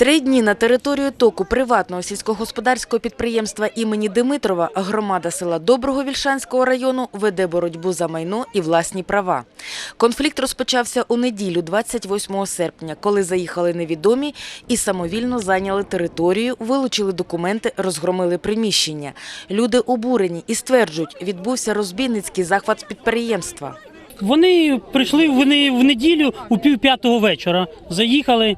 Три дні на територію току приватного сільськогосподарського підприємства імені Димитрова громада села Доброго Вільшанського району веде боротьбу за майно і власні права. Конфлікт розпочався у неділю, 28 серпня, коли заїхали невідомі і самовільно зайняли територію, вилучили документи, розгромили приміщення. Люди обурені і стверджують, відбувся розбійницький захват підприємства. Вони прийшли вони в неділю у пів п'ятого вечора. Заїхали,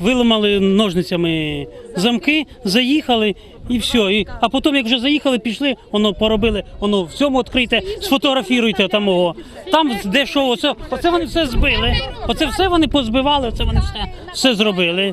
виламали ножницями замки, заїхали і все. І, а потім, як вже заїхали, пішли, воно поробили, воно в цьому відкрите, сфотографіруйте там його. Там де що, оце, оце вони все збили. Оце все вони позбивали, оце вони все, все зробили.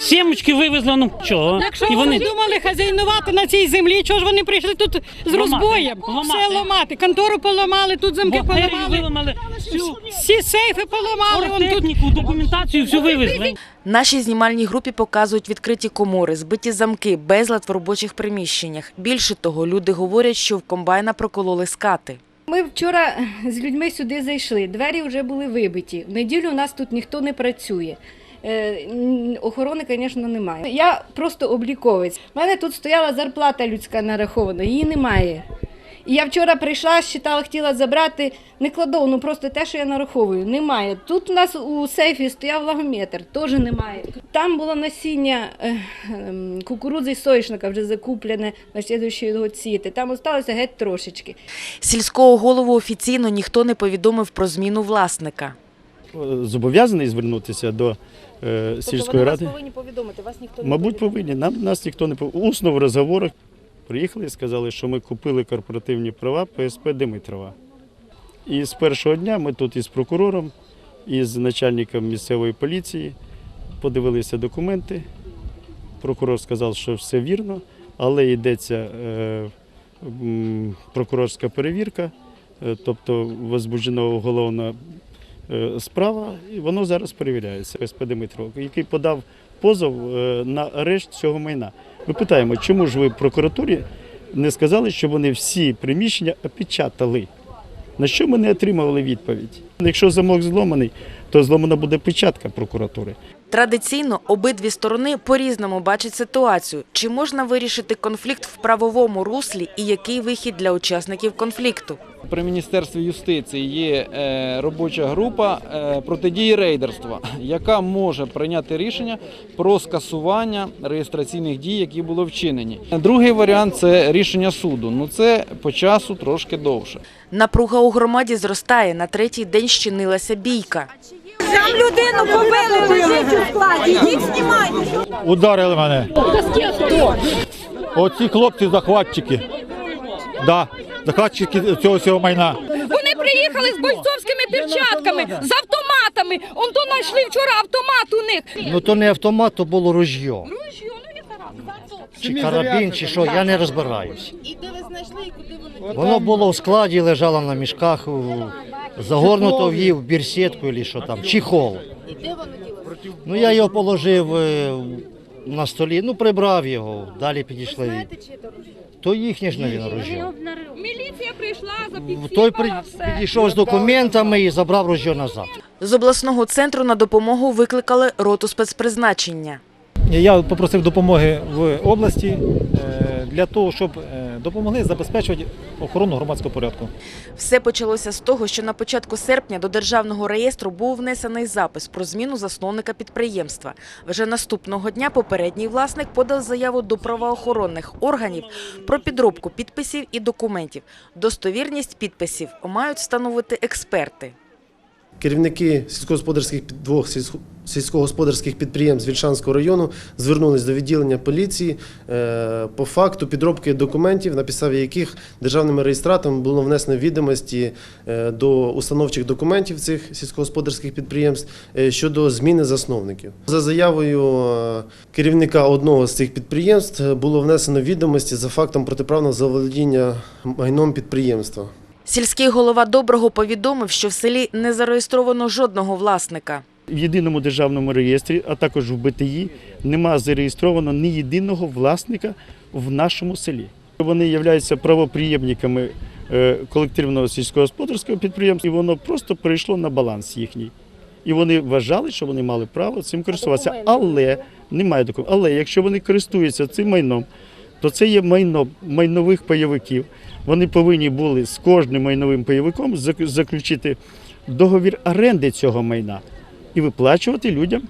Сімочки вивезли, ну чого? Якщо І вони думали хазяйнувати на цій землі, чого ж вони прийшли тут з розбоєм? ламати. Все ламати. Контору поламали, тут замки Бухгалтерію поламали, виламали, всю всі сейфи поламали. Вон тут документацію, все вивезли. Нашій знімальній групі показують відкриті комори, збиті замки, безлад в робочих приміщеннях. Більше того, люди говорять, що в комбайна прокололи скати. Ми вчора з людьми сюди зайшли. Двері вже були вибиті. В неділю у нас тут ніхто не працює. Е, Охорони, звісно, немає. Я просто обліковець. У мене тут стояла зарплата людська нарахована, її немає. І я вчора прийшла, считала, хотіла забрати не кладов, ну просто те, що я нараховую, немає. Тут у нас у сейфі стояв лагометр, теж немає. Там було насіння е, ем, кукурудзи і соняшника вже закуплене на слідуючий год сіяти. Там залишилося геть трошечки. Сільського голову офіційно ніхто не повідомив про зміну власника. зобов'язаний звернутися до е, сільської ради. повинні повідомити, вас ніхто не Мабуть, повинні. Нам нас ніхто не повинен. Усно в розговорах приїхали і сказали, що ми купили корпоративні права ПСП Димитрова. І з першого дня ми тут із прокурором, і з начальником місцевої поліції подивилися документи. Прокурор сказав, що все вірно, але йдеться е, прокурорська перевірка, е, тобто возбуждена уголовна е, справа, і воно зараз перевіряється. СП Дмитров, який подав позов на арешт цього майна. Ми питаємо, чому ж ви в прокуратурі не сказали, що вони всі приміщення опечатали? На що ми не отримували відповідь? Якщо замок зломаний, то зломана буде печатка прокуратури. Традиційно обидві сторони по-різному бачать ситуацію. Чи можна вирішити конфлікт в правовому руслі і який вихід для учасників конфлікту? При міністерстві юстиції є е, робоча група е, протидії рейдерства, яка може прийняти рішення про скасування реєстраційних дій, які були вчинені. Другий варіант це рішення суду. Ну це по часу трошки довше. Напруга у громаді зростає. На третій день щинилася бійка. Там людину побили, лежить у складі, їх знімайте. Ударили мене. Оці хлопці захватчики. Да, захватчики цього всього майна. Вони приїхали з бойцовськими перчатками, з автоматами. Он то знайшли вчора автомат у них. Ну то не автомат, то було ружьо. Чи карабін, чи що, я не розбираюсь. І де ви знайшли, і куди воно? Воно було в складі, лежало на мішках, у- загорнуто в її в бірсетку, чи що там, чехол. І де воно Ну я його положив е, на столі, ну прибрав його, далі підійшли. То їхнє ж навіть ружьо. Міліція прийшла, Той при- підійшов з документами і забрав ружьо назад. З обласного центру на допомогу викликали роту спецпризначення. Я попросив допомоги в області е, для того, щоб е, допомогли забезпечувати охорону громадського порядку. Все почалося з того, що на початку серпня до державного реєстру був внесений запис про зміну засновника підприємства. Вже наступного дня попередній власник подав заяву до правоохоронних органів про підробку підписів і документів. Достовірність підписів мають встановити експерти. Керівники сільськогосподарських двох сільсько- сільськогосподарських підприємств Вільшанського району звернулись до відділення поліції е, по факту підробки документів, на підставі яких державними реєстраторами було внесено відомості е, до установчих документів цих сільськогосподарських підприємств е, щодо зміни засновників. За заявою керівника одного з цих підприємств було внесено відомості за фактом протиправного заволодіння майном підприємства. Сільський голова Доброго повідомив, що в селі не зареєстровано жодного власника. В єдиному державному реєстрі, а також в БТІ, нема зареєстровано ні єдиного власника в нашому селі. Вони являються правоприємниками е, колективного сільськогосподарського підприємства, і воно просто перейшло на баланс їхній. І вони вважали, що вони мали право цим користуватися. Але Немає такого. Але якщо вони користуються цим майном, то це є майно майнових пайовиків. Вони повинні були з кожним майновим пайовиком заключити договір оренди цього майна і виплачувати людям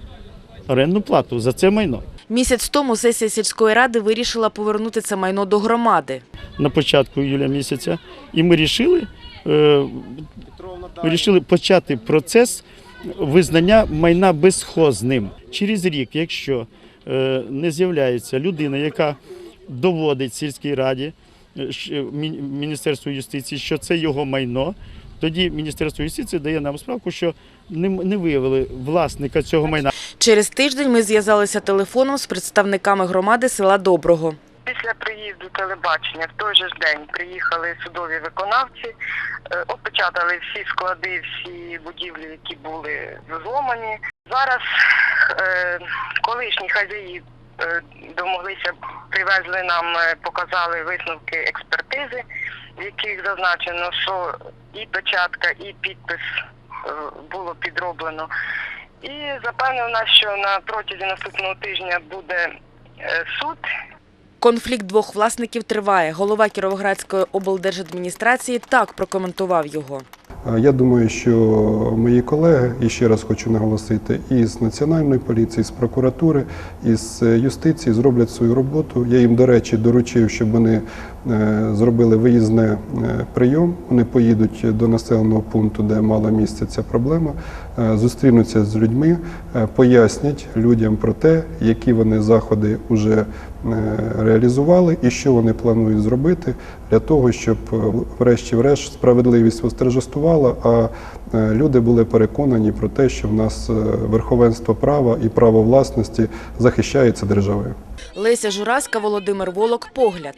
орендну плату за це майно. Місяць тому сесія сільської ради вирішила повернути це майно до громади. на початку іюля місяця, і ми рішили, е, ми рішили почати процес визнання майна безхозним. Через рік, якщо е, не з'являється людина, яка доводить сільській раді, е, Міністерству юстиції, що це його майно, тоді Міністерство юстиції дає нам справку, що не, не виявили власника цього майна. Через тиждень ми зв'язалися телефоном з представниками громади села Доброго. Після приїзду телебачення в той же ж день приїхали судові виконавці, е, опечатали всі склади, всі будівлі, які були зломані. Зараз е, колишні хазяї е, домоглися, привезли нам, показали висновки експертизи, в яких зазначено, що і печатка, і підпис е, було підроблено. І запевнив нас, що на протязі наступного тижня буде е, суд Конфлікт двох власників триває. Голова Кіровоградської облдержадміністрації так прокоментував його. Е, Я думаю, що мої колеги, і ще раз хочу наголосити, і з національної поліції, і з прокуратури, і з юстиції зроблять свою роботу. Я їм, до речі, доручив, щоб вони зробили виїзний е, прийом. Вони поїдуть до населеного пункту, де мала місце ця проблема, е, зустрінуться з людьми, е, пояснять людям про те, які вони заходи вже реалізували і що вони планують зробити для того, щоб е, врешті-врешт справедливість восторжествувала, а е, люди були переконані про те, що в нас е, верховенство права і право власності захищається державою. Леся Жураська, Володимир Волок. Погляд.